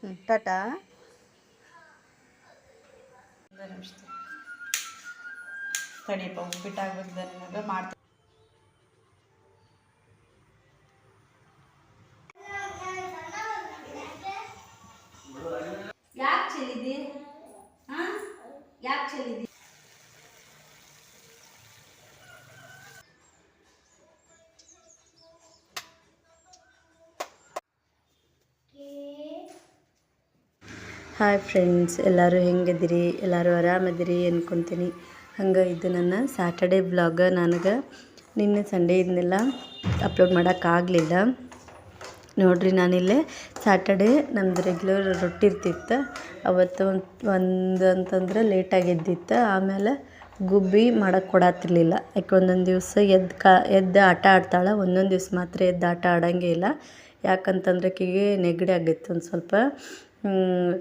ಹ್ಞೂ ಟಾಟಾ? ತಡಿಯಪ್ಪ ನನಗೆ. ಮಾಡ್ತೀನಿ ಯಾಕೆ ಚೆಲ್ಲಿದಿ ಹಾಂ ಯಾಕೆ ಚೆಲ್ಲಿದಿ ಹಾಯ್ ಫ್ರೆಂಡ್ಸ್ ಎಲ್ಲರೂ ಹೆಂಗಿದ್ದೀರಿ? ಎಲ್ಲರೂ ಆರಾಮದಿರಿ ಅಂದ್ಕೊತೀನಿ ಹಂಗೆ ಇದು ನನ್ನ ಸ್ಯಾಟರ್ಡೇ ಬ್ಲಾಗ ನನಗೆ ನಿನ್ನೆ ಸಂಡೇ ಇದನ್ನೆಲ್ಲ ಅಪ್ಲೋಡ್ ಮಾಡೋಕ್ಕಾಗಲಿಲ್ಲ ನೋಡಿರಿ, ನಾನಿಲ್ಲೇ ಸ್ಯಾಟರ್ಡೇ ನಮ್ಮದು ರೆಗ್ಯುಲರ್ ರೊಟ್ಟಿ ಇರ್ತಿತ್ತು. ಅವತ್ತು ಒಂದು ಒಂದು ಅಂತಂದ್ರೆ ಲೇಟಾಗಿ ಎದ್ದಿತ್ತು. ಆಮೇಲೆ ಗುಬ್ಬಿ ಮಾಡೋಕ್ಕೆ ಕೊಡತ್ತಿರ್ಲಿಲ್ಲ ಯಾಕೆ ಒಂದೊಂದು ದಿವಸ ಎದ್ದು ಕಾ, ಎದ್ದು ಆಟ ಆಡ್ತಾಳೆ. ಒಂದೊಂದು ದಿವ್ಸ ಮಾತ್ರ ಎದ್ದು ಆಟ ಆಡೋಂಗೇ ಇಲ್ಲ. ಯಾಕಂತಂದ್ರೆ ಆಕೆಗೆ ನೆಗಡಿ ಆಗಿತ್ತು. ಒಂದು ಸ್ವಲ್ಪ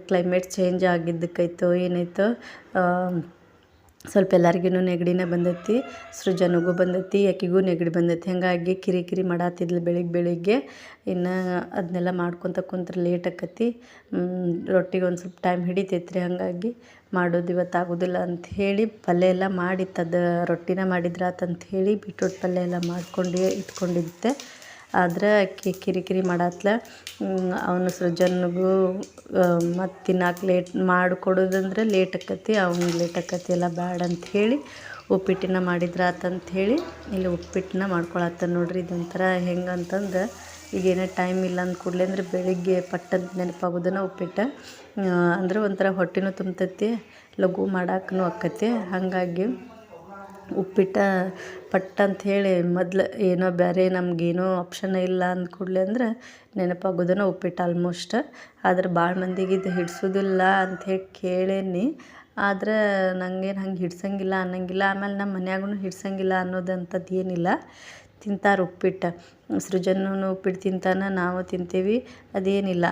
ಕ್ಲೈಮೇಟ್ ಚೇಂಜ್ ಆಗಿದ್ದಕ್ಕೈತೋ ಏನಾಯ್ತು ಸ್ವಲ್ಪ ಎಲ್ಲರಿಗೂ ನೆಗಡಿನೇ ಬಂದೈತಿ, ಸೃಜನಿಗೂ ಬಂದೈತಿ ಆಕೆಗೂ ನೆಗಡಿ ಬಂದೈತಿ. ಹಾಗಾಗಿ ಕಿರಿಕಿರಿ ಕಿರಿ ಮಾಡತ್ತಿದ್ಲು ಬೆಳಿಗ್ಗೆ. ಬೆಳಿಗ್ಗೆ ಇನ್ನು ಅದನ್ನೆಲ್ಲ ಮಾಡ್ಕೊತ ಕುಂತ್ರೆ ಲೇಟ್ ಆಕತಿ. ರೊಟ್ಟಿಗೆ ಒಂದು ಸ್ವಲ್ಪ ಟೈಮ್ ಹಿಡಿತೈತೆ ರೀ ಹಾಗಾಗಿ ಮಾಡೋದು ಇವತ್ತು ಆಗೋದಿಲ್ಲ ಅಂತ ಹೇಳಿ ಪಲ್ಯ ಎಲ್ಲ ಮಾಡಿತ್ತದು, ರೊಟ್ಟಿನ ಮಾಡಿದ್ರಾತಂತ ಹೇಳಿ ಬೀಟ್ರೂಟ್ ಪಲ್ಯ ಎಲ್ಲ ಮಾಡ್ಕೊಂಡು ಇಟ್ಕೊಂಡಿದ್ದೆ. ಆದ್ರೆ ಆಕೆ ಕಿರಿಕಿರಿ ಮಾಡತ್ಲ ಅವನು ಸೃಜನ್ಗೂ ಮತ್ತು ತಿನ್ನಕ್ಕೆ ಲೇಟ್ ಮಾಡಿಕೊಡೋದಂದ್ರೆ ಲೇಟ್ ಆಕತಿ, ಅವ್ನಿಗೆ ಲೇಟ್ ಆಕತಿ ಎಲ್ಲ ಬ್ಯಾಡ ಅಂತ ಹೇಳಿ ಉಪ್ಪಿಟ್ಟಿನ ಮಾಡಿದ್ರಾತಂತ ಹೇಳಿ ಇಲ್ಲಿ ಉಪ್ಪಿಟ್ಟನ್ನ ಮಾಡ್ಕೊಳತ್ತ ನೋಡ್ರಿ ಇದೊಂಥರ ಹೆಂಗೆ ಅಂತಂದ್ರೆ ಈಗೇನೇ ಟೈಮ್ ಇಲ್ಲ ಅಂದ ಕೂಡಲೇ ಅಂದರೆ ಬೆಳಿಗ್ಗೆ ಪಟ್ಟಂತ ನೆನಪಾಗೋದನ್ನ ಉಪ್ಪಿಟ್ಟು ಅಂದ್ರೆ ಒಂಥರ ಹೊಟ್ಟೆನೂ ತುಂಬತೈತಿ, ಲಘು ಮಾಡಕ್ಕೂ ಆಕತಿ, ಹಾಗಾಗಿ ಉಪ್ಪಿಟ್ಟು ಪಟ್ ಹೇಳಿ ಮೊದ್ಲು ಏನೋ ಬೇರೆ ನಮಗೇನೋ ಆಪ್ಷನ್ ಇಲ್ಲ ಅಂದ ಕೂಡಲೇ ಅಂದ್ರೆ ನೆನಪಾಗೋದನ ಉಪ್ಪಿಟ್ಟು ಆಲ್ಮೋಸ್ಟ್ ಆದ್ರೆ ಭಾಳ ಮಂದಿಗೆ ಇದು ಹಿಡ್ಸೋದಿಲ್ಲ ಅಂಥೇಳಿ ಕೇಳೇನಿ. ಆದ್ರೆ ನಂಗೇನು ಹಂಗೆ ಹಿಡ್ಸೋಂಗಿಲ್ಲ ಅನ್ನಂಗಿಲ್ಲ. ಆಮೇಲೆ ನಮ್ಮ ಮನ್ಯಾಗೂ ಹಿಡ್ಸೋಂಗಿಲ್ಲ ಅನ್ನೋದಂಥದ್ದು ಏನಿಲ್ಲ. ತಿಂತಾರೆ ಉಪ್ಪಿಟ್ಟು. ಸೃಜನೂ ಉಪ್ಪಿಟ್ಟು ತಿಂತಾನೆ, ನಾವು ತಿಂತೀವಿ. ಅದೇನಿಲ್ಲ.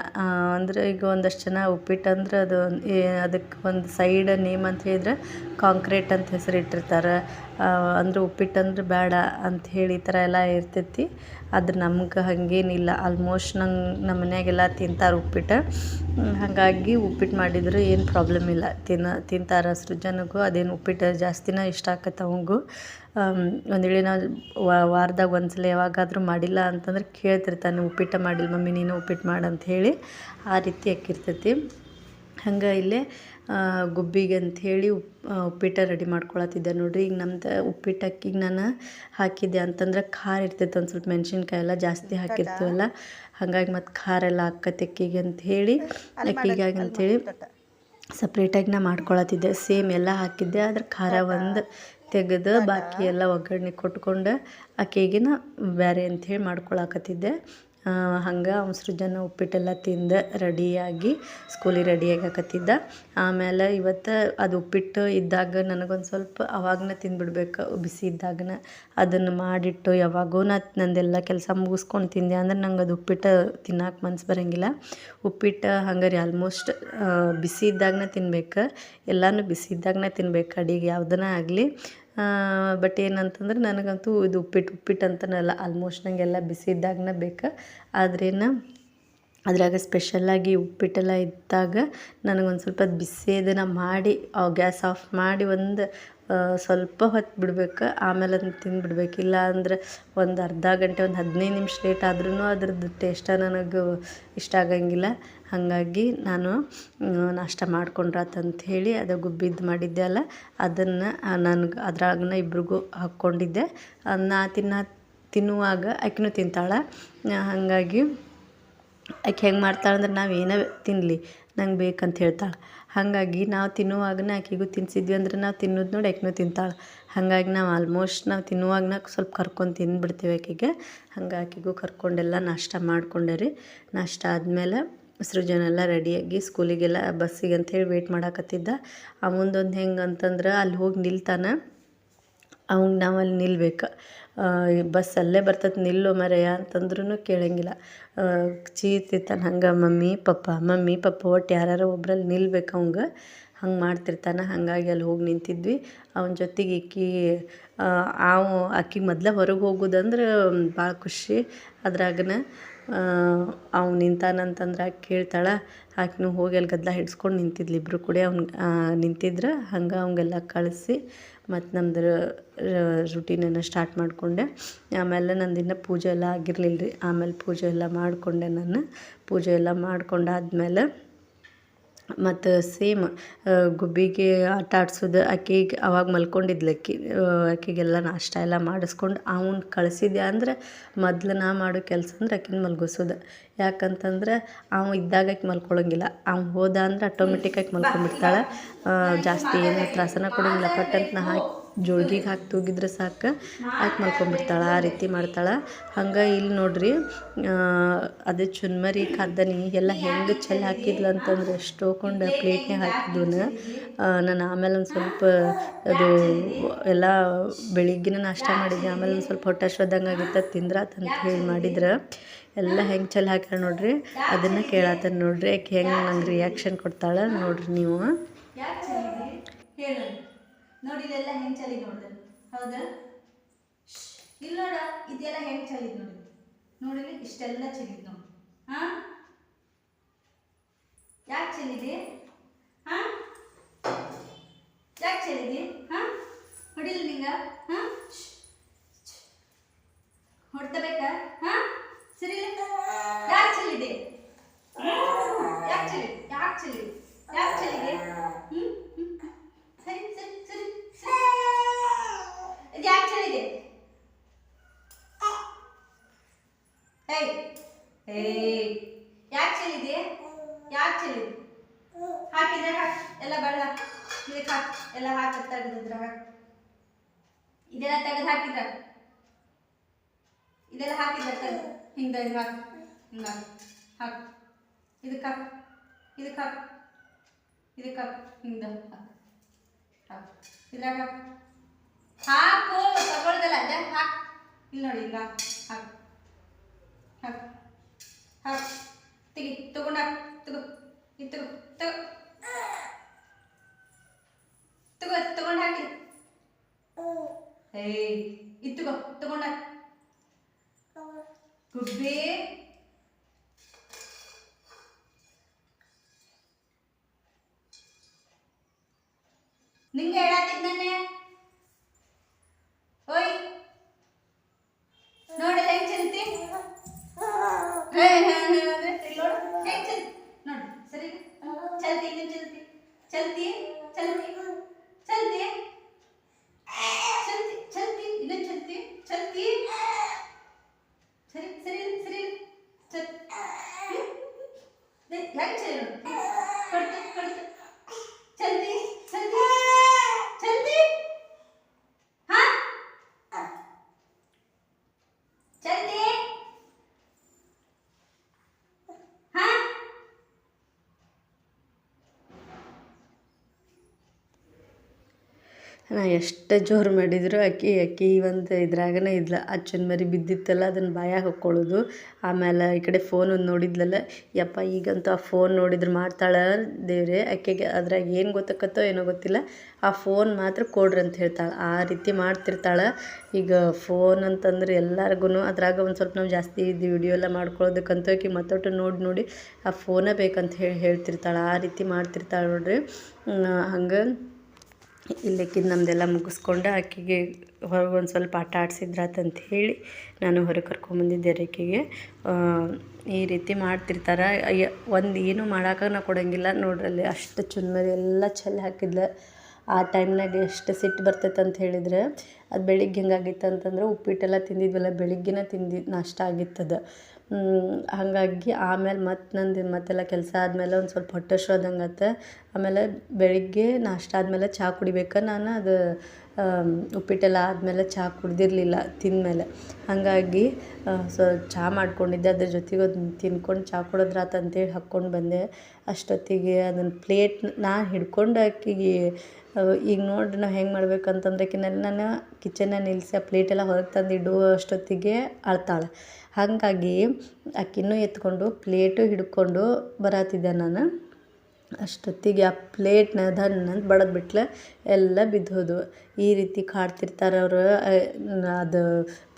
ಅಂದ್ರೆ ಈಗ ಒಂದಷ್ಟು ಜನ ಉಪ್ಪಿಟ್ಟು ಅಂದ್ರೆ ಅದು ಅದಕ್ಕೆ ಒಂದು ಸೈಡ್ ನೇಮ್ ಅಂತ ಹೇಳಿದ್ರೆ ಕಾಂಕ್ರೀಟ್ ಅಂತ ಹೆಸರು ಇಟ್ಟಿರ್ತಾರೆ. ಅಂದ್ರೆ ಉಪ್ಪಿಟ್ಟು ಅಂದ್ರೆ ಬೇಡ ಅಂತ ಹೇಳಿ ಈ ಥರ ಎಲ್ಲ ಇರ್ತೈತಿ. ಆದ್ರೆ ನಮ್ಗೆ ಹಾಗೇನಿಲ್ಲ. ಆಲ್ಮೋಸ್ಟ್ ನಂಗೆ ನಮ್ಮ ಮನ್ಯಾಗೆಲ್ಲ ತಿಂತಾರೆ ಉಪ್ಪಿಟ್ಟು. ಹಾಗಾಗಿ ಉಪ್ಪಿಟ್ಟು ಮಾಡಿದ್ರೆ ಏನು ಪ್ರಾಬ್ಲಮ್ ಇಲ್ಲ. ತಿನ್ನ, ತಿಂತಾರೆ ಸೃಜನಗೂ. ಅದೇನು ಉಪ್ಪಿಟ್ಟು ಜಾಸ್ತಿನ ಇಷ್ಟ ಆಕತ್ತೆ ಅವಂಗೂ. ಒಂದು ವೇಳೆ ನಾವು ವಾರ್ದಾಗ ಒಂದು ಸಲ ಯಾವಾಗಾದರೂ ಮಾಡಿಲ್ಲ ಅಂತಂದ್ರೆ ಕೇಳ್ತಿರ್ತಾನೆ ಉಪ್ಪಿಟ್ಟು ಮಾಡಿಲ್ಲ ಮಮ್ಮಿ ನೀನು ಉಪ್ಪಿಟ್ಟು ಮಾಡು ಅಂತ ಹೇಳಿ ಆ ರೀತಿ ಆಕಿರ್ತೈತಿ ಹಂಗೆ ಇಲ್ಲೇ ಗುಬ್ಬಿಗೆ ಅಂಥೇಳಿ ಉಪ್ ಉಪ್ಪಿಟ್ಟು ರೆಡಿ ಮಾಡ್ಕೊಳತ್ತಿದ್ದೆ ನೋಡಿರಿ. ಈಗ ನಮ್ದು ಉಪ್ಪಿಟ್ಟು ಅಕ್ಕಿಗೆ ನಾನು ಹಾಕಿದ್ದೆ ಅಂತಂದ್ರೆ ಖಾರ ಇರ್ತೈತೆ ಒಂದು ಸ್ವಲ್ಪ ಮೆಣಸಿನ್ಕಾಯಿ ಎಲ್ಲ ಜಾಸ್ತಿ ಹಾಕಿರ್ತೀವಲ್ಲ ಹಾಗಾಗಿ ಮತ್ತು ಖಾರ ಎಲ್ಲ ಹಾಕತ್ತೆ ಅಕ್ಕಿಗೆ ಅಂತ ಹೇಳಿ ಅಕ್ಕಿಗಾಗಿ ಅಂಥೇಳಿ ಸಪ್ರೇಟಾಗಿ ನಾ ಮಾಡ್ಕೊಳತ್ತಿದ್ದೆ. ಸೇಮ್ ಎಲ್ಲ ಹಾಕಿದ್ದೆ ಆದ್ರೆ ಖಾರ ಒಂದು ತೆಗೆದು ಬಾಕಿ ಎಲ್ಲ ಒಗ್ಗರಣೆ ಕೊಟ್ಕೊಂಡು ಆಕೆಗಿನ ಬೇರೆ ಅಂಥೇಳಿ ಮಾಡ್ಕೊಳಕತ್ತಿದ್ದೆ. ಹಂಗೆ ಅವ್ನು ಸೃಜನ ಉಪ್ಪಿಟ್ಟೆಲ್ಲ ತಿಂದು ರೆಡಿಯಾಗಿ ಸ್ಕೂಲಿಗೆ ರೆಡಿಯಾಗಿ ಹಾಕತ್ತಿದ್ದ. ಆಮೇಲೆ ಇವತ್ತು ಅದು ಉಪ್ಪಿಟ್ಟು ಇದ್ದಾಗ ನನಗೊಂದು ಸ್ವಲ್ಪ ಅವಾಗನೇ ತಿಂದ್ಬಿಡ್ಬೇಕು ಬಿಸಿ ಇದ್ದಾಗನ. ಅದನ್ನು ಮಾಡಿಟ್ಟು ಯಾವಾಗೂ ನಾ ನಂದೆಲ್ಲ ಕೆಲಸ ಮುಗಿಸ್ಕೊಂಡು ತಿಂದೆ ಅಂದ್ರೆ ನಂಗೆ ಅದು ಉಪ್ಪಿಟ್ಟು ತಿನ್ನಕ್ಕೆ ಮನ್ಸು ಬರೋಂಗಿಲ್ಲ. ಉಪ್ಪಿಟ್ಟು ಹಂಗಾರೆ ಆಲ್ಮೋಸ್ಟ್ ಬಿಸಿ ಇದ್ದಾಗನ ತಿನ್ಬೇಕು ಎಲ್ಲನೂ ಬಿಸಿ ಇದ್ದಾಗನ ತಿನ್ಬೇಕು ಅಡಿಗೆ ಯಾವುದನ್ನ ಆಗಲಿ. ಬಟ್ ಏನಂತಂದ್ರೆ ನನಗಂತೂ ಇದು ಉಪ್ಪಿಟ್ಟು ಉಪ್ಪಿಟ್ಟು ಅಂತನಲ್ಲ ಆಲ್ಮೋಸ್ಟ್ ನನಗೆಲ್ಲ ಬಿಸಿ ಇದ್ದಾಗನೇ ಬೇಕು. ಆದ್ರೇನು ಅದ್ರಾಗ ಸ್ಪೆಷಲ್ಲಾಗಿ ಉಪ್ಪಿಟ್ಟೆಲ್ಲ ಇದ್ದಾಗ ನನಗೊಂದು ಸ್ವಲ್ಪ ಬಿಸಿದನ್ನು ಮಾಡಿ ಗ್ಯಾಸ್ ಆಫ್ ಮಾಡಿ ಒಂದು ಸ್ವಲ್ಪ ಹೊತ್ತು ಬಿಡ್ಬೇಕು. ಆಮೇಲೆ ಅದನ್ನ ತಿಂದ್ಬಿಡ್ಬೇಕು. ಇಲ್ಲ ಅಂದ್ರೆ ಒಂದು ಅರ್ಧ ಗಂಟೆ, ಒಂದು ಹದಿನೈದು ನಿಮಿಷ ಲೇಟ್ ಆದ್ರೂ ಅದ್ರದ್ದು ಟೇಸ್ಟ ನನಗೆ ಇಷ್ಟ ಆಗಂಗಿಲ್ಲ. ಹಾಗಾಗಿ ನಾನು ನಾಷ್ಟ ಮಾಡ್ಕೊಂಡ್ರಾತಂತ ಹೇಳಿ ಅದು ಗುಬ್ಬಿದ್ದು ಮಾಡಿದ್ದೆ ಅಲ್ಲ, ಅದನ್ನು ನನಗೆ ಅದ್ರಾಗನ ಇಬ್ರಿಗೂ ಹಾಕ್ಕೊಂಡಿದ್ದೆ. ನಾ ತಿನ್ನ, ತಿನ್ನುವಾಗ, ಆಕಿನೂ ತಿಂತಾಳೆ. ಹಾಗಾಗಿ ಆಕೆ ಹೆಂಗೆ ಮಾಡ್ತಾಳೆ ಅಂದ್ರೆ ನಾವು ಏನೇ ತಿನ್ನಲಿ ನಂಗೆ ಬೇಕಂತ ಹೇಳ್ತಾಳೆ. ಹಾಗಾಗಿ ನಾವು ತಿನ್ನುವಾಗನೇ ಆಕೆಗೂ ತಿನ್ನಿಸಿದ್ವಿ ಅಂದ್ರೆ ನಾವು ತಿನ್ನೋದು ನೋಡಿ ಆಕೆನೂ ತಿಂತಾಳೆ. ಹಾಗಾಗಿ ನಾವು ಆಲ್ಮೋಸ್ಟ್ ನಾವು ತಿನ್ನುವಾಗನ ಸ್ವಲ್ಪ ಕರ್ಕೊಂಡು ತಿಂದ್ಬಿಡ್ತೀವಿ ಆಕೆಗೆ ಹಂಗೆ ಆಕೆಗೂ ಕರ್ಕೊಂಡೆಲ್ಲ ನಾಷ್ಟ ಮಾಡ್ಕೊಂಡೆ ರೀ ನಾಷ್ಟ ಆದಮೇಲೆ ಸೃಜನೆಲ್ಲ ರೆಡಿಯಾಗಿ ಸ್ಕೂಲಿಗೆಲ್ಲ ಬಸ್ಸಿಗೆ ಅಂಥೇಳಿ ವೆಯ್ಟ್ ಮಾಡಾಕತ್ತಿದ್ದ. ಆ ಮುಂದೊಂದು ಹೆಂಗೆ ಅಂತಂದ್ರೆ ಅಲ್ಲಿ ಹೋಗಿ ನಿಲ್ತಾನೆ, ಅವಂಗೆ ನಾವು ಅಲ್ಲಿ ನಿಲ್ಬೇಕು. ಬಸ್ ಅಲ್ಲೇ ಬರ್ತೈತೆ, ನಿಲ್ಲು ಮರೆಯ ಅಂತಂದ್ರೂ ಕೇಳಂಗಿಲ್ಲ. ಚೀತಿರ್ತಾನೆ ಹಂಗೆ, ಮಮ್ಮಿ, ಪಪ್ಪ ಮಮ್ಮಿ, ಪಪ್ಪ ಒಟ್ಟು ಯಾರ್ಯಾರೋ ಒಬ್ರಲ್ಲಿ ನಿಲ್ಬೇಕು ಅವಂಗೆ. ಹಂಗೆ ಮಾಡ್ತಿರ್ತಾನೆ, ಹಾಗಾಗಿ ಅಲ್ಲಿ ಹೋಗಿ ನಿಂತಿದ್ವಿ. ಅವನ ಜೊತೆಗೆ ಈಕಿ ಅವ ಆಕಿಗೆ ಮೊದ್ಲೇ ಹೊರಗೆ ಹೋಗೋದಂದ್ರೆ ಭಾಳ ಖುಷಿ. ಅದ್ರಾಗನ ಅವ್ನು ನಿಂತಾನಂತಂದ್ರೆ ಆಕೆ ಕೇಳ್ತಾಳೆ, ಆಕೆನೂ ಹೋಗಿ ಅಲ್ಲಿ ಗದ್ದಲ ಹಿಡ್ಸ್ಕೊಂಡು ನಿಂತಿದ್ಲು ಇಬ್ಬರು ಕೂಡ. ಅವ್ನ ನಿಂತಿದ್ರೆ, ಹಂಗೆ ಅವಂಗೆಲ್ಲ ಕಳಿಸಿ ಮತ್ತು ನಮ್ದು ರುಟೀನನ್ನು ಸ್ಟಾರ್ಟ್ ಮಾಡಿಕೊಂಡೆ. ಆಮೇಲೆ ನಂದು ಇನ್ನೂ ಪೂಜೆ ಎಲ್ಲ ಆಗಿರಲಿಲ್ಲ ರೀ ಆಮೇಲೆ ಪೂಜೆ ಎಲ್ಲ ಮಾಡಿಕೊಂಡೆ ನಾನು. ಪೂಜೆ ಎಲ್ಲ ಮಾಡ್ಕೊಂಡಾದ್ಮೇಲೆ ಮತ್ತು ಸೇಮ್ ಗುಬ್ಬಿಗೆ ಆಟ ಆಡ್ಸೋದು ಆಕೆಗೆ ಅವಾಗ ಮಲ್ಕೊಂಡಿದ್ಲು ಆಕಿ ಆಕೆಗೆಲ್ಲ ನಾಷ್ಟ ಎಲ್ಲ ಮಾಡಿಸ್ಕೊಂಡು ಅವ್ನ ಕಳಿಸಿದ್ದೆ ಅಂದ್ರೆ ಮೊದ್ಲು ನಾ ಮಾಡೋ ಕೆಲಸ ಅಂದ್ರೆ ಆಕಿನ ಮಲ್ಗಿಸೋದು. ಯಾಕಂತಂದ್ರೆ ಅವ ಇದ್ದಾಗ ಆಕೆ ಮಲ್ಕೊಳ್ಳೋಂಗಿಲ್ಲ ಅವ್ನು ಹೋದ ಅಂದ್ರೆ ಆಟೋಮೆಟಿಕ್ ಆಗಿ ಮಲ್ಕೊಂಡ್ಬಿಡ್ತಾಳೆ. ಜಾಸ್ತಿ ಏನು ತ್ರಾಸನ ಕೊಡೋಂಗಿಲ್ಲ. ಪಟ್ ಅಂತ ನಾ ಹಾಕಿ ಜೋಳ್ಗಿಗೆ ಹಾಕಿ ತೂಗಿದ್ರೆ ಸಾಕು. ಆಕೆ ಮಲ್ಕೊಂಡ್ಬಿಡ್ತಾಳೆ ಆ ರೀತಿ ಮಾಡ್ತಾಳೆ. ಹಂಗೆ ಇಲ್ಲಿ ನೋಡ್ರಿ ಅದೇ ಚುನ್ಮರಿ ಕರ್ದನಿ ಎಲ್ಲ ಹೆಂಗೆ ಚೆಲ್ಲಿ ಹಾಕಿದ್ಲು ಅಂತಂದ್ರೆ ಎಷ್ಟೋಕೊಂಡು ಪ್ಲೇಟ್ನೇ ಹಾಕಿದ್ವು ನಾನು ಆಮೇಲೆ ಒಂದು ಸ್ವಲ್ಪ ಅದು ಎಲ್ಲ ಬೆಳಿಗ್ಗೆನ ನಾಷ್ಟ ಮಾಡಿದ್ದೆ. ಆಮೇಲೆ ಒಂದು ಸ್ವಲ್ಪ ಹೊಟ್ಟೆ ಹಶ್ವದಂಗೆ ಆಗಿತ್ತು ತಿಂದ್ರಾತಂತ ಹೇಳಿ ಮಾಡಿದ್ರೆ. ಎಲ್ಲ ಹೆಂಗೆ ಚೆಲ್ಲಿ ಹಾಕ್ಯಾಳ ನೋಡ್ರಿ. ಅದನ್ನು ಕೇಳತ್ತಾನ ನೋಡ್ರಿ. ಆಕೆ ಹೆಂಗೆ ನಂಗೆ ರಿಯಾಕ್ಷನ್ ಕೊಡ್ತಾಳೆ ನೋಡ್ರಿ ನೀವು. ನೋಡಿ ಇದೆಲ್ಲ ಹೆಂಗೆ ಚಲಿ ನೋಡ್ದೆ. ಹೌದಾ? ಇಲ್ಲಿ ನೋಡ, ಇದೆಲ್ಲ ಹೆಂಗೆ ಚಲಿದ್ ನೋಡಿ. ನೋಡಿಲಿ ಇಷ್ಟೆಲ್ಲ ಚಲಿದ್ ನೋಡಿ. ಹಾ? ಯಾಕೆ ಚೆಲ್ಲಿದೆ ಹಾ? ಯಾಕೆ ಚೆಲ್ಲಿದೆ ಹಾ? ಹೊಡಿಲ್ಲ ನಿಂಗ? ಹಾ? ಹೊಡ್ತಬೇಕಾ ಹಾ? ಸರಿ ಯಾಕೆ ಚೆಲ್ಲಿದೆ ಯಾಕೆ ಚಲಿ ಯಾಕೆ ಚೆಲ್ಲಿ ಯಾಕೆ ಚೆಲ್ಲಿದೆ ಹ್ಮ್ ಹ್ಮ್. ಸರಿ ಸರಿ ಸರಿ ಸರಿ ಇದು ಯಾಕೆ ಚಲಿದೆ ಏಯ್ ಏಯ್ ಯಾಕೆ ಚಲಿದೆ ಯಾಕೆ ಚಲಿದೆ ಹಾಕಿದ್ರೆ ಹಾಕ್ ಎಲ್ಲ ಬಳ್ಳ ಇದಕ್ಕೆ ಹಾಕ್, ಎಲ್ಲ ಹಾಕಿ ತೆಗೆದಿದ್ರ ಹಾಕ್. ಇದೆಲ್ಲ ತೆಗೆದು ಹಾಕಿದ್ರ? ಇದೆಲ್ಲ ಹಾಕಿದ್ರ ತೆಗೆದು? ಹಿಂಗೆ ಇದು ಹಾಕ್, ಹಿಂಗೆ ಹಾಕ್ ಇದಕ್ಕೆ ಹಾಕ್ ಇದಕ್ಕೆ ಹಾಕ್ ಇದಕ್ಕೆ ಹಾಕ್, ಹಿಂಗೆ ಹಾಕ್ ಹಾಕ್. ಇದ್ರಾಗ ಹಾಕ್. ಹಾಕು, ತಗೊಳ್ದಲ್ಲ, ಅದೇ ಹಾಕ್. ಇಲ್ಲಿ ನೋಡಿ, ಹಿಂಗೆ ಹಾಕ್ ಹಾಕ್ ಹಾಕ್ ತೆಗಿ, ತಗೊಂಡ ತಗೋ, ಇದು ತಗೋ. ತಗೋ ತಗೊಂಡು ಹಾಕಿ ಏಯ್ ಇದು ತಗೋ ತಗೊಂಡ ಗುಬ್ಬಿ ನಿಂಗೆ ಹೇಳತ್ತಿದ್ನೇ ಓಯ್ ನೋಡಿ ಹೆಂಗ್ ಚಲ್ತಿ ಹೇ, ಹೇ, ಹೇ ಅಂದ್ರೆ ಇಲ್ಲಿ ನೋಡು ಹೆಂಗ್ ಚಲ್ ನೋಡು ಸರಿ ಚಲ್ತಿ ಇನ್ನು ಚಲ್ತಿ ಚಲ್ತಿ ಚಲ್ತಿ ಚಲ್ತಿ ಚಲ್ತಿ ಚಲ್ತಿ ಇನ್ನು ಚಲ್ತಿ ಚಲ್ತಿ ಸರಿ ಸರಿ ಸರಿ ಚಲ್ ಹೆಂಗ್ ಚಲ್ ನೋಡು ಕೊಡ್ತು ಕೊಡ್ತು ಚಲ್ತಿ ಚಲ್ತಿ ಚಲ್ತಿ ಹಾ ಚಲ್ತಿ ಹಾ ನಾ ಎಷ್ಟು ಜೋರು ಮಾಡಿದ್ರು ಅಕ್ಕಿ ಅಕ್ಕಿ ಒಂದು ಇದ್ರಾಗನೇ ಇದ್ಲ. ಆ ಮರಿ ಬಿದ್ದಿತ್ತಲ್ಲ ಅದನ್ನು ಬಾಯಾಗ ಹಾಕ್ಕೊಳ್ಳೋದು ಆಮೇಲೆ ಈ ಕಡೆ ಫೋನ್ ಒಂದು ನೋಡಿದ್ಲಲ್ಲ, ಯಪ್ಪ ಈಗಂತೂ ಆ ಫೋನ್ ನೋಡಿದ್ರೆ ಮಾಡ್ತಾಳೆ ದೇವ್ರೆ ಆಕೆಗೆ ಅದ್ರಾಗ ಏನು ಗೊತ್ತಾಕತ್ತೋ ಏನೋ ಗೊತ್ತಿಲ್ಲ. ಆ ಫೋನ್ ಮಾತ್ರ ಕೊಡ್ರಿ ಅಂತ ಹೇಳ್ತಾಳೆ. ಆ ರೀತಿ ಮಾಡ್ತಿರ್ತಾಳೆ. ಈಗ ಫೋನ್ ಅಂತಂದ್ರೆ ಎಲ್ಲರಿಗೂ ಅದ್ರಾಗ ಒಂದು ಸ್ವಲ್ಪ ನಾವು ಜಾಸ್ತಿ ಇದು ವಿಡಿಯೋ ಎಲ್ಲ ಮಾಡ್ಕೊಳ್ಳೋದಕ್ಕಂತೂ ಆಕೆ ಮತ್ತೊಟ್ಟು ನೋಡಿ ನೋಡಿ ಆ ಫೋನೇ ಬೇಕಂತ ಹೇಳಿ ಹೇಳ್ತಿರ್ತಾಳೆ ಆ ರೀತಿ ಮಾಡ್ತಿರ್ತಾಳೆ ನೋಡ್ರಿ. ಹಂಗೆ ಇಲ್ಲಕ್ಕಿದ್ದು ನಮ್ಮದೆಲ್ಲ ಮುಗಿಸ್ಕೊಂಡು ಆಕೆಗೆ ಹೊರಗೆ ಒಂದು ಸ್ವಲ್ಪ ಆಟ ಅಂತ ಹೇಳಿ ನಾನು ಹೊರಗೆ ಕರ್ಕೊಂಬಂದಿದ್ದೆ ರೇಖೆಗೆ. ಈ ರೀತಿ ಮಾಡ್ತಿರ್ತಾರೆ. ಒಂದು ಏನೂ ಮಾಡೋಕೆ ನಾ ಕೊಡೋಂಗಿಲ್ಲ. ನೋಡ್ರಲ್ಲಿ ಅಷ್ಟು ಚುನ್ಮರಿ ಎಲ್ಲ ಚೆಲ್ಲಿ ಹಾಕಿದ್ಲು. ಆ ಟೈಮ್ನಾಗ ಎಷ್ಟು ಸಿಟ್ಟು ಬರ್ತೈತೆ ಅಂತ ಹೇಳಿದ್ರೆ, ಅದು ಬೆಳಿಗ್ಗೆ ಹೆಂಗಾಗಿತ್ತು ಅಂತಂದ್ರೆ ಉಪ್ಪಿಟ್ಟೆಲ್ಲ ತಿಂದಿದ್ವಲ್ಲ, ಬೆಳಿಗ್ಗೆನೇ ತಿಂದಿದ್ದು ನಾಷ್ಟ ಆಗಿತ್ತದು. ಹಾಗಾಗಿ ಆಮೇಲೆ ಮತ್ತೆ ನಂದು ಮತ್ತೆಲ್ಲ ಕೆಲಸ ಆದಮೇಲೆ ಒಂದು ಸ್ವಲ್ಪ ಹೊಟ್ಟೆ ಹಶ್ವಾದಂಗೆ ಆತು ಆಮೇಲೆ ಬೆಳಿಗ್ಗೆ ನಾಷ್ಟ ಆದಮೇಲೆ ಚಹಾ ಕುಡಿಬೇಕು. ನಾನು ಅದು ಉಪ್ಪಿಟ್ಟೆಲ್ಲ ಆದಮೇಲೆ ಚಹಾ ಕುಡ್ದಿರಲಿಲ್ಲ ತಿಂದಮೇಲೆ. ಹಾಗಾಗಿ ಸೊ ಚಹಾ ಮಾಡ್ಕೊಂಡಿದ್ದೆ. ಅದ್ರ ಜೊತೆಗೆ ಅದನ್ನ ತಿನ್ಕೊಂಡು ಚಹಾ ಕುಡಿದ್ರಾತು ಅಂತೇಳಿ ಹಾಕ್ಕೊಂಡು ಬಂದೆ. ಅಷ್ಟೊತ್ತಿಗೆ ಅದನ್ನು ಪ್ಲೇಟ್ ನಾ ಹಿಡ್ಕೊಂಡು ಆಕಿಗೆ ಈಗ ನೋಡ್ರಿ ನಾವು ಹೆಂಗೆ ಮಾಡ್ಬೇಕಂತಂದ್ರೆ ಕಿನ್ನೆಲ್ಲ ನಾನು ಕಿಚನ್ನ ನಿಲ್ಲಿಸಿ ಆ ಪ್ಲೇಟೆಲ್ಲ ಹೊರಗೆ ತಂದು ಅಷ್ಟೊತ್ತಿಗೆ ಅಳ್ತಾಳೆ. ಹಾಗಾಗಿ ಆಕಿನೂ ಎತ್ಕೊಂಡು ಪ್ಲೇಟು ಹಿಡ್ಕೊಂಡು ಬರತ್ತಿದ್ದೆ ನಾನು. ಅಷ್ಟೊತ್ತಿಗೆ ಆ ಪ್ಲೇಟ್ನ ದನ್ ಅಂತ ಬಡದು ಬಿಟ್ಲು ಎಲ್ಲ ಬಿದ್ದೋದು ಈ ರೀತಿ ಕಾಡ್ತಿರ್ತಾರೆ ಅವರು. ಅದು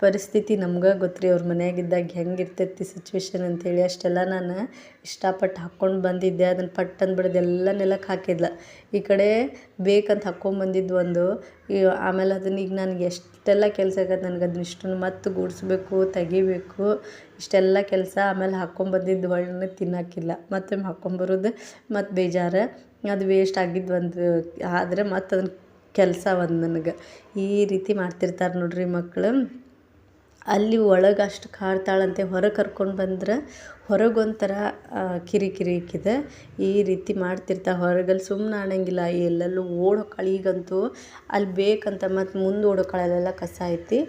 ಪರಿಸ್ಥಿತಿ ನಮ್ಗೆ ಗೊತ್ತು ರೀ ಅವ್ರ ಮನೆಯಾಗಿದ್ದಾಗ ಹೆಂಗೆ ಇರ್ತೈತಿ ಸಿಚುವೇಶನ್ ಅಂಥೇಳಿ ಅಷ್ಟೆಲ್ಲ ನಾನು ಇಷ್ಟಪಟ್ಟು ಹಾಕ್ಕೊಂಡು ಬಂದಿದ್ದೆ. ಅದನ್ನು ಪಟ್ ಅಂದ್ಬಿಡ್ದು ಎಲ್ಲ ನೆಲಕ್ಕೆ ಹಾಕಿದ್ಲು. ಈ ಕಡೆ ಬೇಕಂತ ಹಾಕ್ಕೊಂಬಂದಿದ್ದು ಒಂದು. ಈ, ಆಮೇಲೆ ಅದನ್ನ ಈಗ ನನಗೆ ಎಷ್ಟೆಲ್ಲ ಕೆಲಸ ಆಗತ್ತೆ ನನಗೆ ಅದನ್ನ ಇಷ್ಟನ್ನು ಮತ್ತೆ ಗುಡಿಸ್ಬೇಕು, ತೆಗಿಬೇಕು, ಇಷ್ಟೆಲ್ಲ ಕೆಲಸ ಆಮೇಲೆ ಹಾಕ್ಕೊಂಬಂದಿದ್ದು ಒಳ್ಳೆ ತಿನ್ನೋಕ್ಕಿಲ್ಲ ಮತ್ತೆ ಹಾಕ್ಕೊಂಬರೋದು ಮತ್ತು ಬೇಜಾರು. ಅದು ವೇಸ್ಟ್ ಆಗಿದ್ದು ಒಂದು, ಆದರೆ ಮತ್ತು ಅದನ್ನ ಕೆಲಸ ಒಂದು ನನಗೆ ಈ ರೀತಿ ಮಾಡ್ತಿರ್ತಾರೆ ನೋಡಿರಿ ಮಕ್ಕಳು ಅಲ್ಲಿ ಒಳಗೆ ಅಷ್ಟು ಕಾಡ್ತಾಳಂತೆ ಹೊರಗೆ ಕರ್ಕೊಂಡು ಬಂದ್ರೆ ಹೊರಗೆ ಒಂಥರ ಕಿರಿಕಿರಿ ಇಕ್ಕಿದೆ. ಈ ರೀತಿ ಮಾಡ್ತಿರ್ತಾಳೆ ಹೊರಗಲ್ಲಿ ಸುಮ್ಮನೆ ಆಡಂಗಿಲ್ಲ ಎಲ್ಲೆಲ್ಲೂ ಓಡಿ ಹೋಕ್ಕಾಳ ಈಗಂತೂ ಅಲ್ಲಿ ಬೇಕಂತ ಮತ್ತು ಮುಂದೆ ಓಡಿ ಹೋಕ್ಕಾಳ ಅಲ್ಲೆಲ್ಲ ಕಸ ಐತಿ.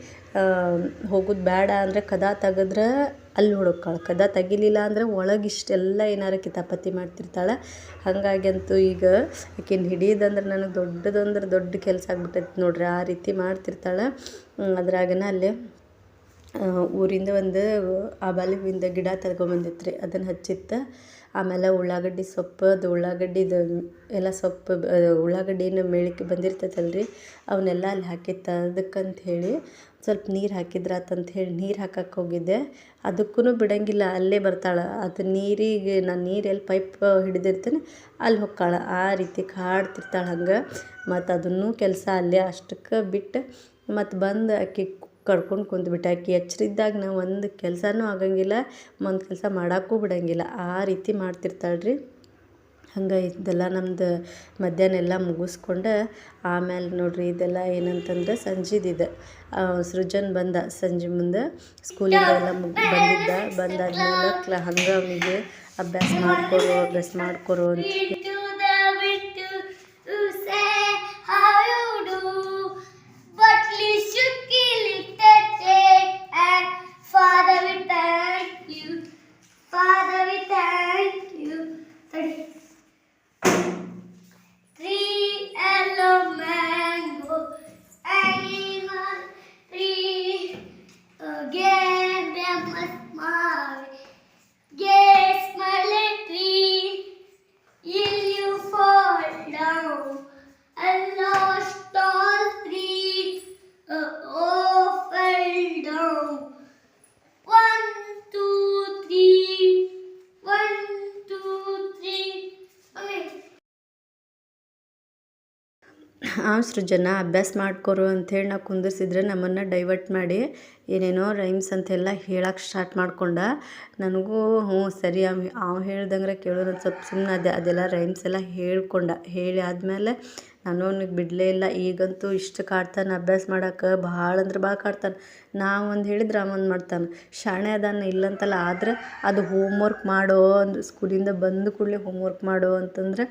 ಹೋಗೋದು ಬೇಡ ಅಂದರೆ ಕದ ತೆಗೆದ್ರೆ ಅಲ್ಲಿ ಹುಡುಕಾಳು ಕದ ತೆಗಿಲಿಲ್ಲ ಅಂದ್ರೆ ಒಳಗೆ ಇಷ್ಟೆಲ್ಲ ಏನಾರು ಕಿತಾಪತಿ ಮಾಡ್ತಿರ್ತಾಳೆ. ಹಾಗಾಗಿ ಅಂತೂ ಈಗ ಆಕಿನ ಹಿಡಿಯೋದಂದ್ರೆ ನನಗೆ ದೊಡ್ಡದಂದ್ರೆ ದೊಡ್ಡ ಕೆಲಸ ಆಗ್ಬಿಟ್ಟೈತೆ ನೋಡ್ರಿ. ಆ ರೀತಿ ಮಾಡ್ತಿರ್ತಾಳೆ. ಅದ್ರಾಗನ ಅಲ್ಲಿ ಊರಿಂದ ಒಂದು ಆ ಹೂವಿಂದ ಗಿಡ ತಗೊಂಬಂದಿತ್ತು ರೀ ಅದನ್ನು ಹಚ್ಚಿತ್ತು. ಆಮೇಲೆ ಉಳ್ಳಾಗಡ್ಡಿ ಸೊಪ್ಪು, ಅದು ಉಳ್ಳಾಗಡ್ಡಿದು ಎಲ್ಲ ಸೊಪ್ಪು ಉಳ್ಳಾಗಡ್ಡಿನ ಮೇಳಕ್ಕೆ ಬಂದಿರ್ತೈತಲ್ಲ ರೀ ಅವನ್ನೆಲ್ಲ ಅಲ್ಲಿ ಹಾಕಿತ್ತು. ಅದಕ್ಕಂತ ಹೇಳಿ ಸ್ವಲ್ಪ ನೀರು ಹಾಕಿದ್ರಾತಂತ ಹೇಳಿ ನೀರು ಹಾಕಕ್ಕೆ ಹೋಗಿದ್ದೆ. ಅದಕ್ಕೂ ಬಿಡಂಗಿಲ್ಲ. ಅಲ್ಲೇ ಬರ್ತಾಳೆ. ಅದು ನೀರಿಗೆ ನಾನು ನೀರು ಎಲ್ಲಿ ಪೈಪ್ ಹಿಡಿದಿರ್ತೇನೆ, ಅಲ್ಲಿ ಹೊಕ್ಕಾಳೆ. ಆ ರೀತಿ ಕಾಡ್ತಿರ್ತಾಳೆ ಹಂಗೆ ಮತ್ತು ಅದನ್ನೂ ಕೆಲಸ ಅಲ್ಲೇ ಅಷ್ಟಕ್ಕೆ ಬಿಟ್ಟು ಮತ್ತು ಬಂದು ಆಕಿ ಕರ್ಕೊಂಡು ಕುಂತ್ಬಿಟ್ಟಾಕಿ ಎಚ್ಚರಿದ್ದಾಗ ನಾವು ಒಂದು ಕೆಲಸನೂ ಆಗಂಗಿಲ್ಲ, ಒಂದು ಕೆಲಸ ಮಾಡೋಕ್ಕೂ ಬಿಡಂಗಿಲ್ಲ. ಆ ರೀತಿ ಮಾಡ್ತಿರ್ತಾಳೆ ರೀ ಹಂಗೆ ಇದೆಲ್ಲ ನಮ್ದು ಮಧ್ಯಾಹ್ನ ಎಲ್ಲ ಮುಗಿಸ್ಕೊಂಡು ಆಮೇಲೆ ನೋಡಿರಿ ಇದೆಲ್ಲ ಏನಂತಂದ್ರೆ ಸಂಜೆದಿದೆ. ಸೃಜನ್ ಬಂದ ಸಂಜೆ ಮುಂದೆ, ಸ್ಕೂಲಿಂದ ಎಲ್ಲ ಮುಗಿ ಬಂದಿದ್ದ. ಬಂದಾದ್ಮೇಲೆ ಕ್ಲ, ಹಂಗೆ ಅವನಿಗೆ ಅಭ್ಯಾಸ ಮಾಡ್ಕೊರು ಅಭ್ಯಾಸ ಮಾಡ್ಕೊರು ಅಂತ. ಆ ಸೃಜನ ಅಭ್ಯಾಸ ಮಾಡ್ಕೊರು ಅಂಥೇಳಿ ನಾವು ಕುಂದಿರ್ಸಿದ್ರೆ ನಮ್ಮನ್ನು ಡೈವರ್ಟ್ ಮಾಡಿ ಏನೇನೋ ರೈಮ್ಸ್ ಅಂತೆಲ್ಲ ಹೇಳಕ್ಕೆ ಸ್ಟಾರ್ಟ್ ಮಾಡ್ಕೊಂಡ ನನಗೂ ಹ್ಞೂ ಸರಿ ಅವ್ ಅವ ಹೇಳ್ದಂಗೆ ಕೇಳೋರು ಸ್ವಲ್ಪ ಸುಮ್ಮನೆ ಅದೇ ಅದೆಲ್ಲ ರೈಮ್ಸ್ ಎಲ್ಲ ಹೇಳ್ಕೊಂಡ ಹೇಳಿ ಆದಮೇಲೆ ನಾನು ಅವ್ನಿಗೆ ಬಿಡಲೇ ಇಲ್ಲ ಈಗಂತೂ ಇಷ್ಟು ಕಾಡ್ತಾನೆ ಅಭ್ಯಾಸ ಮಾಡಕ್ಕೆ ಭಾಳ ಅಂದ್ರೆ ಭಾಳ ಕಾಡ್ತಾನೆ. ನಾವು ಒಂದು ಹೇಳಿದ್ರೆ ಅವ ಮಾಡ್ತಾನೆ. ಶಾಣೆ ಅದಾನ ಇಲ್ಲಂತಲ್ಲ ಆದ್ರೆ ಅದು ಹೋಮ್ ವರ್ಕ್ ಮಾಡೋ ಅಂದ್ರೆ ಸ್ಕೂಲಿಂದ ಬಂದ ಕೂಡಲೇ ಹೋಮ್ವರ್ಕ್ ಮಾಡೋ ಅಂತಂದ್ರೆ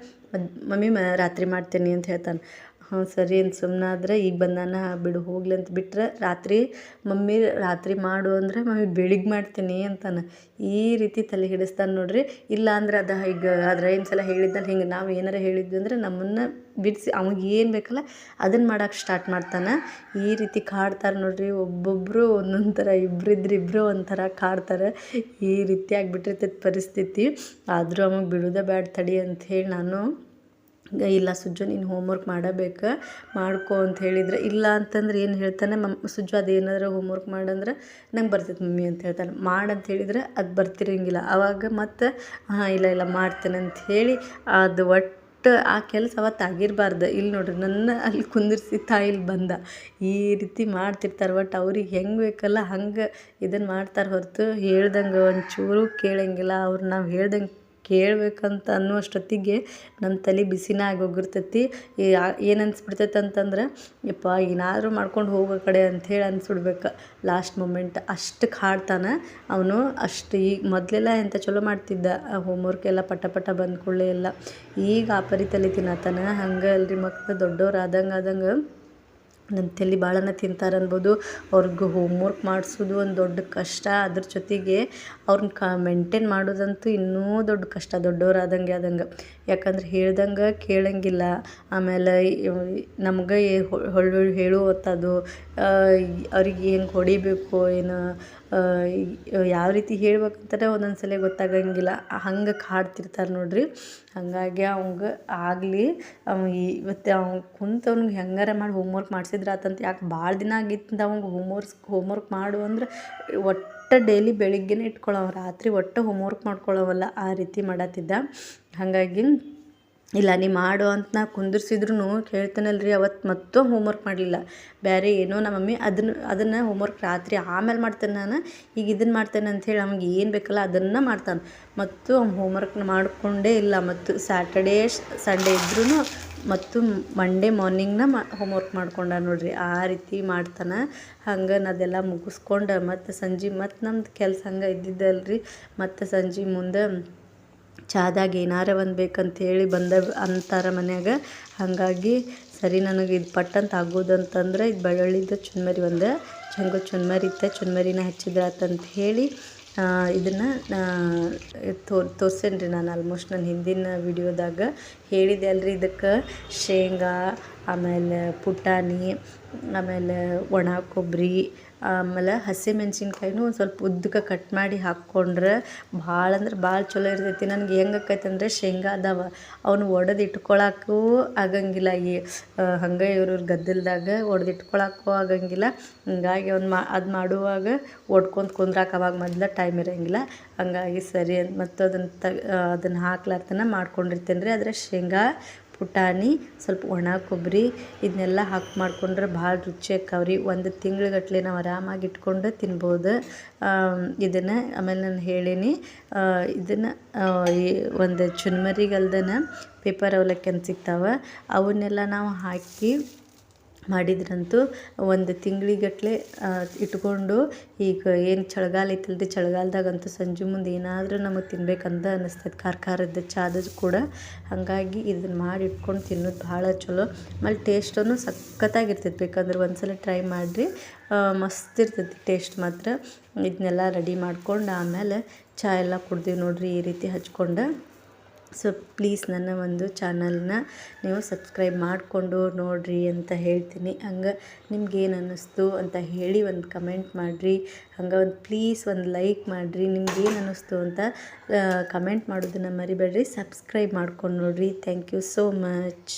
ಮಮ್ಮಿ ರಾತ್ರಿ ಮಾಡ್ತೀನಿ ಅಂತ ಹೇಳ್ತಾನೆ. ಹಾಂ ಸರಿ ಅಂತ ಸುಮ್ಮನಾದ್ರೆ ಈಗ ಬಂದಾನ, ಬಿಡು, ಹೋಗ್ಲಿ ಅಂತ ಬಿಟ್ಟರೆ ರಾತ್ರಿ, ಮಮ್ಮಿ ರಾತ್ರಿ ಮಾಡು ಅಂದರೆ, ಮಮ್ಮಿ ಬೆಳಿಗ್ಗೆ ಮಾಡ್ತೀನಿ ಅಂತಾನೆ. ಈ ರೀತಿ ತಲೆ ಹಿಡಿಸ್ತಾನೆ ನೋಡಿರಿ. ಇಲ್ಲ ಅಂದ್ರೆ ಅದು ಈಗ ಅದ್ರ ರೈಮ್ಸ್ ಎಲ್ಲ ಹೇಳಿದ್ದಲ್ಲಿ ಹಿಂಗೆ ನಾವು ಏನಾರ ಹೇಳಿದ್ವಿ ಅಂದ್ರೆ ನಮ್ಮನ್ನು ಬಿಡಿಸಿ ಅವ್ನಿಗೆ ಏನು ಬೇಕಲ್ಲ ಅದನ್ನು ಮಾಡೋಕೆ ಸ್ಟಾರ್ಟ್ ಮಾಡ್ತಾನೆ. ಈ ರೀತಿ ಕಾಡ್ತಾರೆ ನೋಡಿರಿ ಒಬ್ಬೊಬ್ಬರು ಒಂದೊಂದು ಥರ ಇಬ್ಬರಿದ್ರೆ ಇಬ್ಬರು ಒಂಥರ ಕಾಡ್ತಾರೆ. ಈ ರೀತಿ ಆಗಿಬಿಟ್ಟಿರ್ತೈತೆ ಪರಿಸ್ಥಿತಿ. ಆದರೂ ಅವಾಗ ಬಿಡೋದೇ ಬ್ಯಾಡ ತಡಿ ಅಂತ ಹೇಳಿ ನಾನು ಇಲ್ಲ ಸುಜ್ಜು ನೀನು ಹೋಮ್ವರ್ಕ್ ಮಾಡಬೇಕು, ಮಾಡ್ಕೊ ಅಂತ ಹೇಳಿದ್ರೆ, ಇಲ್ಲ ಅಂತಂದ್ರೆ ಏನು ಹೇಳ್ತಾನೆ, ಮಮ್, ಸುಜ್ಜು ಹೋಮ್ ಹೋಮ್ವರ್ಕ್ ಮಾಡಂದ್ರೆ ನಂಗೆ ಬರ್ತೈತೆ ಮಮ್ಮಿ ಅಂತ ಹೇಳ್ತಾನೆ. ಮಾಡು ಅಂತ ಹೇಳಿದ್ರೆ ಅದು ಬರ್ತಿರಂಗಿಲ್ಲ. ಆವಾಗ ಮತ್ತೆ, ಹಾಂ, ಇಲ್ಲ ಇಲ್ಲ, ಮಾಡ್ತೇನೆ ಅಂತ ಹೇಳಿ ಅದು ಒಟ್ಟು ಆ ಕೆಲಸ ಅವತ್ತು ಆಗಿರಬಾರ್ದು. ಇಲ್ಲಿ ನೋಡ್ರಿ, ನನ್ನ ಅಲ್ಲಿ ಕುಂದಿರ್ಸಿ ತಾಯಿಲಿ ಬಂದ. ಈ ರೀತಿ ಮಾಡ್ತಿರ್ತಾರೆ ಒಟ್ಟು ಅವ್ರಿಗೆ ಹೆಂಗೆ ಬೇಕಲ್ಲ ಹಂಗೆ ಇದನ್ನು ಮಾಡ್ತಾರೆ ಹೊರತು ಹೇಳ್ದಂಗೆ ಒಂಚೂರು ಕೇಳಂಗಿಲ್ಲ. ಅವ್ರು ನಾವು ಹೇಳ್ದಂಗೆ ಕೇಳಬೇಕಂತ ಅನ್ನುವಷ್ಟೊತ್ತಿಗೆ ನನ್ನ ತಲೆ ಬಿಸಿನ ಆಗೋಗಿರ್ತೈತಿ. ಏನು ಅನ್ಸ್ಬಿಡ್ತೈತೆ ಅಂತಂದ್ರೆ, ಯಪ್ಪ, ಏನಾದರೂ ಮಾಡ್ಕೊಂಡು ಹೋಗೋ ಕಡೆ ಅಂಥೇಳಿ ಅನ್ಸ್ಬಿಡ್ಬೇಕು. ಲಾಸ್ಟ್ ಮೂಮೆಂಟ್ ಅಷ್ಟು ಕಾಡ್ತಾನೆ ಅವನು ಅಷ್ಟು ಈಗ ಮೊದಲೆಲ್ಲ ಎಂಥ ಚಲೋ ಮಾಡ್ತಿದ್ದ ಹೋಮ್ವರ್ಕ್ ಎಲ್ಲ ಪಟ ಪಟ ಬಂದ್ಕೊಳ್ಳೇ ಎಲ್ಲ. ಈಗ ಆ ಪರಿ ತಲೆ ತಿನ್ನತ್ತಾನ ಹಂಗೆ ಅಲ್ರಿ ಮಕ್ಳು ದೊಡ್ಡವ್ರು ಆದಂಗೆ ಆದಂಗೆ ನನ್ನ ತಲೆ ಭಾಳನ ತಿಂತಾರೆ ಅನ್ಬೋದು. ಅವ್ರಿಗೆ ಹೋಮ್ವರ್ಕ್ ಮಾಡಿಸೋದು ಒಂದು ದೊಡ್ಡ ಕಷ್ಟ. ಅದ್ರ ಜೊತೆಗೆ ಅವ್ರನ್ನ ಕಾ ಮೇಂಟೇನ್ ಮಾಡೋದಂತೂ ಇನ್ನೂ ದೊಡ್ಡ ಕಷ್ಟ ದೊಡ್ಡವ್ರು ಆದಂಗೆ. ಯಾಕಂದ್ರೆ ಹೇಳ್ದಂಗೆ ಕೇಳಂಗಿಲ್ಲ. ಆಮೇಲೆ ನಮ್ಗೆ ಹೇಳು ಹೊತ್ತದು ಅವ್ರಿಗೆ ಹೆಂಗೆ ಹೊಡಿಬೇಕು, ಏನು ಯಾವ ರೀತಿ ಹೇಳ್ಬೇಕಂತಾನೆ ಒಂದೊಂದು ಸಲ ಗೊತ್ತಾಗಂಗಿಲ್ಲ. ಹಂಗೆ ಕಾಡ್ತಿರ್ತಾರೆ ನೋಡ್ರಿ. ಹಾಗಾಗಿ ಅವಂಗೆ ಆಗಲಿ ಇವತ್ತು ಅವ ಕುಂತು ಅವ್ನಿಗೆ ಹೆಂಗಾರ ಮಾಡಿ ಹೋಮ್ವರ್ಕ್ ಮಾಡಿಸಿದ್ರೆ ಆತಂತ ಯಾಕೆ ಭಾಳ ದಿನ ಆಗಿತ್ತು ಅವಂಗೆ ಹೋಮ್ವರ್ಕ್ಸ್ ಹೋಮ್ವರ್ಕ್ ಮಾಡು ಅಂದ್ರೆ ಒಟ್ಟು ಡೈಲಿ ಬೆಳಿಗ್ಗೆನೇ ಇಟ್ಕೊಳ್ಳವ ರಾತ್ರಿ ಒಟ್ಟು ಹೋಮ್ವರ್ಕ್ ಮಾಡ್ಕೊಳ್ಳೋವಲ್ಲ ಆ ರೀತಿ ಮಾಡತ್ತಿದ್ದ. ಹಾಗಾಗಿ ಇಲ್ಲ ನೀ ಮಾಡು ಅಂತ ನಾ ಕುಂದಿರ್ಸಿದ್ರು ಕೇಳ್ತಾನಲ್ಲ ರೀ ಅವತ್ತು ಮತ್ತೂ ಹೋಮ್ವರ್ಕ್ ಮಾಡಲಿಲ್ಲ. ಬೇರೆ ಏನೋ ನಮ್ಮ ಮಮ್ಮಿ ಅದನ್ನು ಅದನ್ನು ಹೋಮ್ವರ್ಕ್ ರಾತ್ರಿ ಆಮೇಲೆ ಮಾಡ್ತೇನೆ ನಾನು, ಈಗ ಇದನ್ನು ಮಾಡ್ತೇನೆ ಅಂಥೇಳಿ ಅವ್ನಿಗೆ ಏನು ಬೇಕಲ್ಲ ಅದನ್ನು ಮಾಡ್ತಾನೆ. ಮತ್ತು ಅವ್ನು ಹೋಮ್ವರ್ಕ್ನ ಮಾಡಿಕೊಂಡೇ ಇಲ್ಲ, ಮತ್ತು ಸ್ಯಾಟರ್ಡೇ ಸಂಡೇ ಇದ್ರೂ ಮತ್ತು ಮಂಡೇ ಮಾರ್ನಿಂಗ್ನ ಮಾ ಹೋಮ್ವರ್ಕ್ ಮಾಡ್ಕೊಂಡ ನೋಡ್ರಿ. ಆ ರೀತಿ ಮಾಡ್ತಾನೆ. ಹಂಗೆ ಅದೆಲ್ಲ ಮುಗಿಸ್ಕೊಂಡು ಮತ್ತು ಸಂಜೆ ಮತ್ತು ನಮ್ದು ಕೆಲಸ ಹಂಗೆ ಇದ್ದಿದ್ದಲ್ರಿ. ಮತ್ತು ಸಂಜೆ ಮುಂದೆ ಚಾದಾಗ ಏನಾರ ಒಂದು ಬೇಕಂತೇಳಿ ಬಂದ ಅಂತಾರೆ ಮನ್ಯಾಗ. ಹಾಗಾಗಿ ಸರಿ ನನಗೆ ಇದು ಪಟ್ಟಂತ ಆಗೋದು ಅಂತಂದ್ರೆ ಇದು ಬೆಳ್ಳುಳ್ಳಿದ್ದು ಚುನ್ಮರಿ ಒಂದು. ಚಂಗು ಚುನ್ಮರಿ ಇತ್ತು, ಚುನ್ಮರಿನ ಹಚ್ಚಿದ್ರಾತಂತ ಹೇಳಿ ಇದನ್ನು ತೋರ್ಸೇನಿ ರೀ ನಾನು ಆಲ್ಮೋಸ್ಟ್ ನನ್ನ ಹಿಂದಿನ ವಿಡಿಯೋದಾಗ ಹೇಳಿದೆ ಅಲ್ರಿ ಇದಕ್ಕೆ. ಶೇಂಗಾ, ಆಮೇಲೆ ಪುಟಾಣಿ, ಆಮೇಲೆ ಒಣ ಕೊಬ್ಬರಿ ಆಮೇಲೆ ಹಸಿಮೆಣ್ಸಿನ್ಕಾಯಿನೂ ಒಂದು ಸ್ವಲ್ಪ ಉದ್ದಕ್ಕೆ ಕಟ್ ಮಾಡಿ ಹಾಕ್ಕೊಂಡ್ರೆ ಭಾಳ ಅಂದ್ರೆ ಭಾಳ ಚಲೋ ಇರ್ತೈತಿ. ನನಗೆ ಹೆಂಗೆ ಆಕೈತೆ ಅಂದರೆ ಶೇಂಗಾ ಅದಾವ. ಅವನು ಒಡೆದು ಇಟ್ಕೊಳಕ್ಕೂ ಆಗಂಗಿಲ್ಲ ಈ ಹಂಗೆ ಇವ್ರ ಇವ್ರ ಗದ್ದಲದಾಗ ಒಡ್ದು ಇಟ್ಕೊಳಕ್ಕೂ ಆಗಂಗಿಲ್ಲ. ಹಂಗಾಗಿ ಅವ್ನು ಮಾ, ಅದು ಮಾಡುವಾಗ ಒಡ್ಕೊಂತ ಕುಂದ್ರಾಕ ಅವಾಗ ಮೊದ್ಲು ಟೈಮ್ ಇರೋಂಗಿಲ್ಲ. ಹಂಗಾಗಿ ಸರಿ ಅಂತ ಮತ್ತು ಅದನ್ನು ತ ಅದನ್ನು ಹಾಕ್ಲಾರ್ದನ ಮಾಡ್ಕೊಂಡಿರ್ತೇನೆ ರೀ ಆದರೆ ಶೇಂಗಾ ಪುಟಾಣಿ, ಸ್ವಲ್ಪ ಒಣ ಕೊಬ್ಬರಿ ಇದನ್ನೆಲ್ಲ ಹಾಕಿ ಮಾಡ್ಕೊಂಡ್ರೆ ಭಾಳ ರುಚಿ ಆಕ್ಕವ್ರಿ. ಒಂದು ತಿಂಗ್ಳುಗಟ್ಲೆ ನಾವು ಆರಾಮಾಗಿ ಇಟ್ಕೊಂಡು ತಿನ್ಬೋದು. ಇದನ್ನು ಆಮೇಲೆ ನಾನು ಹೇಳೀನಿ. ಇದನ್ನು ಒಂದು ಚುನ್ಮರಿಗಲ್ದನ ಪೇಪರ್ ಅವಲಕ್ಕಿ ಅಂತ ಸಿಗ್ತಾವೆ, ಅವನ್ನೆಲ್ಲ ನಾವು ಹಾಕಿ ಮಾಡಿದ್ರಂತೂ ಒಂದು ತಿಂಗಳಿಗಟ್ಲೆ ಇಟ್ಕೊಂಡು ಈಗ ಏನು ಚಳಿಗಾಲ ಐತಲ್ರಿ, ಚಳಿಗಾಲದಾಗಂತೂ ಸಂಜೆ ಮುಂದೆ ಏನಾದರೂ ನಮಗೆ ತಿನ್ಬೇಕಂತ ಅನ್ನಿಸ್ತೈತೆ ಖಾರ ಖಾರದ್ದು ಚಾದ ಕೂಡ. ಹಾಗಾಗಿ ಇದನ್ನು ಮಾಡಿ ಇಟ್ಕೊಂಡು ತಿನ್ನೋದು ಭಾಳ ಚಲೋ. ಆಮೇಲೆ ಟೇಸ್ಟೂ ಸಖತ್ತಾಗಿರ್ತೈತೆ. ಬೇಕಂದ್ರೆ ಒಂದು ಸಲ ಟ್ರೈ ಮಾಡಿರಿ. ಮಸ್ತ್ ಇರ್ತೈತಿ ಟೇಸ್ಟ್ ಮಾತ್ರ. ಇದನ್ನೆಲ್ಲ ರೆಡಿ ಮಾಡ್ಕೊಂಡು ಆಮೇಲೆ ಚಾ ಎಲ್ಲ ಕುಡ್ದೀವಿ ನೋಡಿರಿ ಈ ರೀತಿ ಹಚ್ಕೊಂಡು. ಸೊ ಪ್ಲೀಸ್ ನನ್ನ ಒಂದು ಚಾನಲ್ನ ನೀವು ಸಬ್ಸ್ಕ್ರೈಬ್ ಮಾಡಿಕೊಂಡು ನೋಡಿರಿ ಅಂತ ಹೇಳ್ತೀನಿ. ಹಂಗೆ ನಿಮ್ಗೇನು ಅನ್ನಿಸ್ತು ಅಂತ ಹೇಳಿ ಒಂದು ಕಮೆಂಟ್ ಮಾಡಿರಿ. ಹಂಗೆ ಒಂದು ಪ್ಲೀಸ್ ಒಂದು ಲೈಕ್ ಮಾಡಿರಿ. ನಿಮ್ಗೇನು ಅನ್ನಿಸ್ತು ಅಂತ ಕಮೆಂಟ್ ಮಾಡೋದನ್ನು ಮರಿಬೇಡ್ರಿ. ಸಬ್ಸ್ಕ್ರೈಬ್ ಮಾಡ್ಕೊಂಡು ನೋಡಿರಿ. Thank you so much.